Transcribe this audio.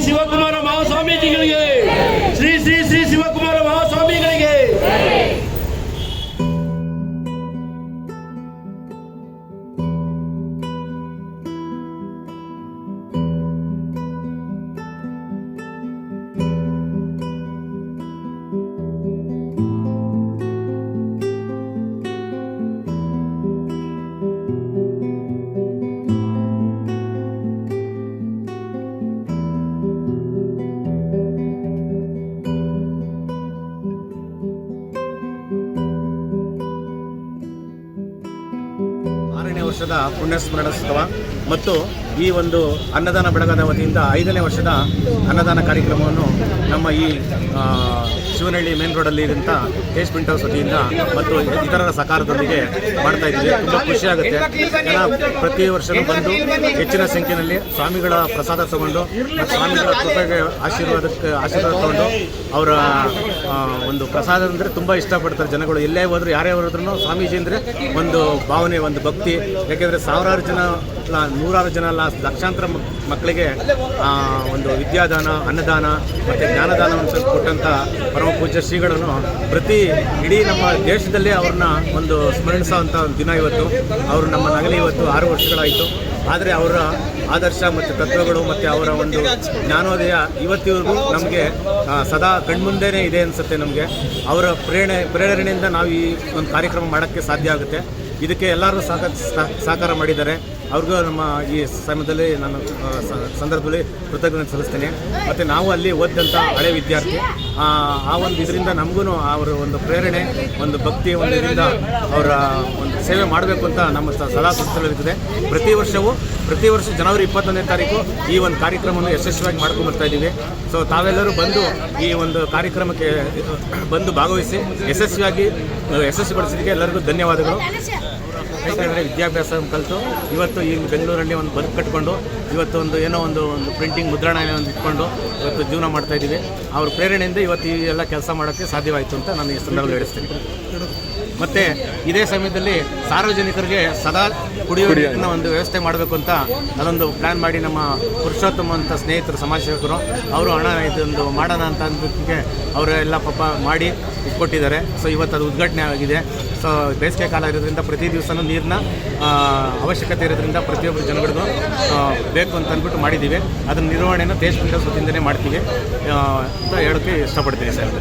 ese banco ವರ್ಷದ ಪುಣ್ಯಸ್ಮರಣೋತ್ಸವ. ಮತ್ತು ಈ ಒಂದು ಅನ್ನದಾನ ಬೆಳಗದ ವತಿಯಿಂದ ಐದನೇ ವರ್ಷದ ಅನ್ನದಾನ ಕಾರ್ಯಕ್ರಮವನ್ನು ನಮ್ಮ ಈ ಶಿವನಹಳ್ಳಿ ಮೇನ್ ರೋಡಲ್ಲಿ ಇದ್ದಂಥ ಟೇಸ್ಟ್ ಪ್ರಿಂಟ್ ಹೌಸ್ ವತಿಯಿಂದ ಮತ್ತು ಇತರರ ಸಹಕಾರದೊಂದಿಗೆ ಮಾಡ್ತಾ ಇದ್ದೀವಿ. ತುಂಬ ಖುಷಿಯಾಗುತ್ತೆ ಜನ ಪ್ರತಿ ವರ್ಷವೂ ಬಂದು ಹೆಚ್ಚಿನ ಸಂಖ್ಯೆಯಲ್ಲಿ ಸ್ವಾಮಿಗಳ ಪ್ರಸಾದ ತಗೊಂಡು ಸ್ವಾಮಿಗಳ ಕೃಪೆಗೆ ಆಶೀರ್ವಾದಕ್ಕೆ, ಆಶೀರ್ವಾದ ತಗೊಂಡು ಅವರ ಒಂದು ಪ್ರಸಾದ ಅಂದರೆ ತುಂಬ ಇಷ್ಟಪಡ್ತಾರೆ ಜನಗಳು. ಎಲ್ಲೇ ಹೋದ್ರು, ಯಾರೇ ಹೋದ್ರೂ ಸ್ವಾಮೀಜಿ ಅಂದರೆ ಒಂದು ಭಾವನೆ, ಒಂದು ಭಕ್ತಿ. ಯಾಕೆಂದರೆ ಸಾವಿರಾರು ಜನ ನೂರಾರು ಜನ ಲಕ್ಷಾಂತರ ಮಕ್- ಮಕ್ಕಳಿಗೆ ಒಂದು ವಿದ್ಯಾದಾನ, ಅನ್ನದಾನ ಮತ್ತು ಜ್ಞಾನದಾನವನ್ನು ಕೊಟ್ಟಂಥ ಪರಮ ಪೂಜ್ಯ ಶ್ರೀಗಳನ್ನು ಪ್ರತಿ ಇಡೀ ನಮ್ಮ ದೇಶದಲ್ಲೇ ಅವ್ರನ್ನ ಒಂದು ಸ್ಮರಿಸುವಂಥ ಒಂದು ದಿನ ಇವತ್ತು. ಅವರು ನಮ್ಮ ನಗಲಿ ಇವತ್ತು ಆರು ವರ್ಷಗಳಾಯಿತು. ಆದರೆ ಅವರ ಆದರ್ಶ ಮತ್ತು ತತ್ವಗಳು ಮತ್ತು ಅವರ ಒಂದು ಜ್ಞಾನೋದಯ ಇವತ್ತಿವರೆಗೂ ನಮಗೆ ಸದಾ ಕಣ್ಮುಂದೆನೇ ಇದೆ ಅನಿಸುತ್ತೆ ನಮಗೆ. ಅವರ ಪ್ರೇರಣೆ, ಪ್ರೇರಣೆಯಿಂದ ನಾವು ಈ ಒಂದು ಕಾರ್ಯಕ್ರಮ ಮಾಡೋಕ್ಕೆ ಸಾಧ್ಯ ಆಗುತ್ತೆ. ಇದಕ್ಕೆ ಎಲ್ಲರೂ ಸಹಕ ಸಹ- ಸಹಕಾರ ಮಾಡಿದ್ದಾರೆ. ಅವ್ರಿಗೂ ನಮ್ಮ ಈ ಸಮಯದಲ್ಲಿ ನಾನು ಸಂದರ್ಭದಲ್ಲಿ ಕೃತಜ್ಞತೆ ಸಲ್ಲಿಸ್ತೇನೆ. ಮತ್ತು ನಾವು ಅಲ್ಲಿ ಓದಿದಂಥ ಹಳೆ ವಿದ್ಯಾರ್ಥಿ, ಆ ಒಂದು ಇದರಿಂದ ನಮಗೂ ಅವರ ಒಂದು ಪ್ರೇರಣೆ, ಒಂದು ಭಕ್ತಿ, ಒಂದು ಇದರಿಂದ ಅವರ ಒಂದು ಸೇವೆ ಮಾಡಬೇಕು ಅಂತ ನಮ್ಮ ಸದಾ ಸುತ್ತಲಿರ್ತದೆ ಪ್ರತಿ ವರ್ಷವೂ, ಪ್ರತಿ ವರ್ಷ ಜನವರಿ ಇಪ್ಪತ್ತೊಂದನೇ ತಾರೀಕು ಈ ಒಂದು ಕಾರ್ಯಕ್ರಮವನ್ನು ಯಶಸ್ವಿಯಾಗಿ ಮಾಡ್ಕೊಂಡು ಬರ್ತಾ ಇದ್ದೀವಿ. ಸೊ ತಾವೆಲ್ಲರೂ ಬಂದು ಈ ಒಂದು ಕಾರ್ಯಕ್ರಮಕ್ಕೆ ಬಂದು ಭಾಗವಹಿಸಿ, ಯಶಸ್ವಿಯಾಗಿ, ಯಶಸ್ವಿಪಡಿಸಿದ್ದಕ್ಕೆ ಎಲ್ಲರಿಗೂ ಧನ್ಯವಾದಗಳು. ಯಾಕಂದರೆ ವಿದ್ಯಾಭ್ಯಾಸ ಕಲಿತು ಇವತ್ತು ಈ ಬೆಂಗಳೂರಲ್ಲಿ ಒಂದು ಬದುಕು ಕಟ್ಕೊಂಡು ಇವತ್ತು ಒಂದು ಏನೋ ಒಂದು ಒಂದು ಪ್ರಿಂಟಿಂಗ್ ಮುದ್ರಣ ಏನೋ ಒಂದು ಇಟ್ಕೊಂಡು ಇವತ್ತು ಜೀವನ ಮಾಡ್ತಾ ಇದ್ದೀವಿ. ಅವ್ರ ಪ್ರೇರಣೆಯಿಂದ ಇವತ್ತು ಈ ಎಲ್ಲ ಕೆಲಸ ಮಾಡೋಕ್ಕೆ ಸಾಧ್ಯವಾಯಿತು ಅಂತ ನಾನು ಈ ಸಂದರ್ಭದಲ್ಲಿ ಹೇಳಿಸ್ತೀನಿ. ಮತ್ತು ಇದೇ ಸಮಯದಲ್ಲಿ ಸಾರ್ವಜನಿಕರಿಗೆ ಸದಾ ಕುಡಿಯುವ ನೀರಿನ ಒಂದು ವ್ಯವಸ್ಥೆ ಮಾಡಬೇಕು ಅಂತ ಅದೊಂದು ಪ್ಲ್ಯಾನ್ ಮಾಡಿ ನಮ್ಮ ಪುರುಷೋತ್ತಮ ಅಂತ ಸ್ನೇಹಿತರು ಸಮಾಜ ಸೇವಕರು ಅವರು ಹಣ ಇದೊಂದು ಮಾಡೋಣ ಅಂತ ಅಂದಕ್ಕೆ ಅವರೆಲ್ಲ ಪಾಪ ಮಾಡಿ ಕೊಟ್ಟಿದ್ದಾರೆ. ಸೊ ಇವತ್ತು ಅದು ಉದ್ಘಾಟನೆ ಆಗಿದೆ. ಸೊ ಬೇಸಿಗೆ ಕಾಲ ಇರೋದ್ರಿಂದ ಪ್ರತಿ ದಿವಸನೂ ನೀರಿನ ಅವಶ್ಯಕತೆ ಇರೋದ್ರಿಂದ ಪ್ರತಿಯೊಬ್ಬರು ಜನಗಳಿಗೂ ಬೇಕು ಅಂತ ಅಂದ್ಬಿಟ್ಟು ಮಾಡಿದ್ದೀವಿ. ಅದನ್ನ ನಿರ್ವಹಣೆಯನ್ನು ದೇಶದಿಂದ ಸುತ್ತಿಂದನೇ ಮಾಡ್ತೀವಿ. ಅಂತ ಹೇಳೋಕ್ಕೆ ಇಷ್ಟಪಡ್ತೀನಿ ಸರ್.